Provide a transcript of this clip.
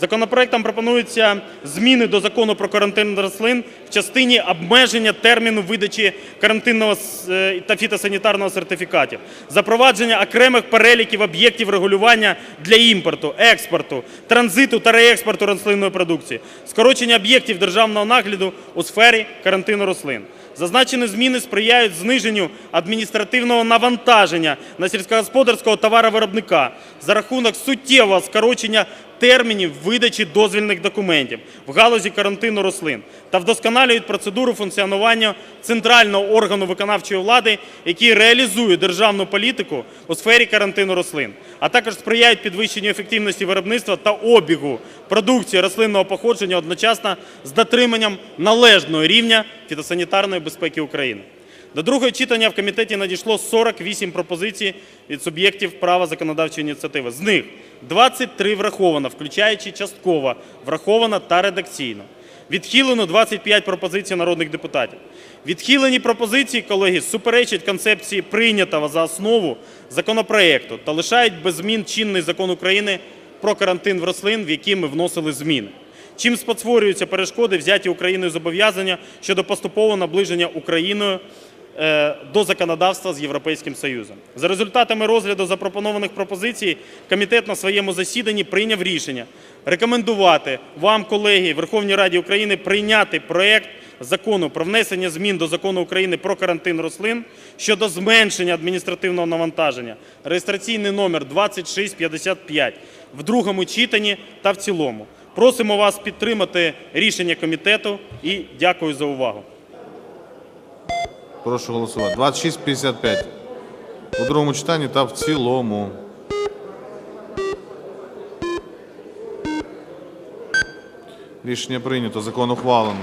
Законопроектом пропонуються зміни до Закону про карантин рослин в частині обмеження терміну видачі карантинного е, та фітосанітарного сертифікатів, запровадження окремих переліків об'єктів регулювання для імпорту, експорту, транзиту та реекспорту рослинної продукції, скорочення об'єктів державного нагляду у сфері карантину рослин. Зазначені зміни сприяють зниженню адміністративного навантаження на сільськогосподарського товаровиробника за рахунок суттєвого скорочення термінів видачі дозвільних документів в галузі карантину рослин та вдосконалюють процедуру функціонування центрального органу виконавчої влади, який реалізує державну політику у сфері карантину рослин, а також сприяють підвищенню ефективності виробництва та обігу продукції рослинного походження одночасно з дотриманням належного рівня фітосанітарної безпеки України. До другого читання в комітеті надійшло 48 пропозицій від суб'єктів права законодавчої ініціативи. З них 23 враховано, включаючи частково враховано та редакційно. Відхилено 25 пропозицій народних депутатів. Відхилені пропозиції, колеги, суперечать концепції прийнятого за основу законопроекту та лишають без змін чинний закон України про карантин в рослин, в який ми вносили зміни. Чим спотворюються перешкоди, взяті Україною зобов'язання щодо поступового наближення Україною до законодавства з Європейським Союзом. За результатами розгляду запропонованих пропозицій комітет на своєму засіданні прийняв рішення рекомендувати вам, колеги, Верховній Раді України прийняти проект Закону про внесення змін до Закону України про карантин рослин щодо зменшення адміністративного навантаження (реєстраційний номер 2655) в другому читанні та в цілому. Просимо вас підтримати рішення комітету і дякую за увагу. Прошу голосувати. 2655. У другому читанні та в цілому. Рішення прийнято. Закон ухвалено.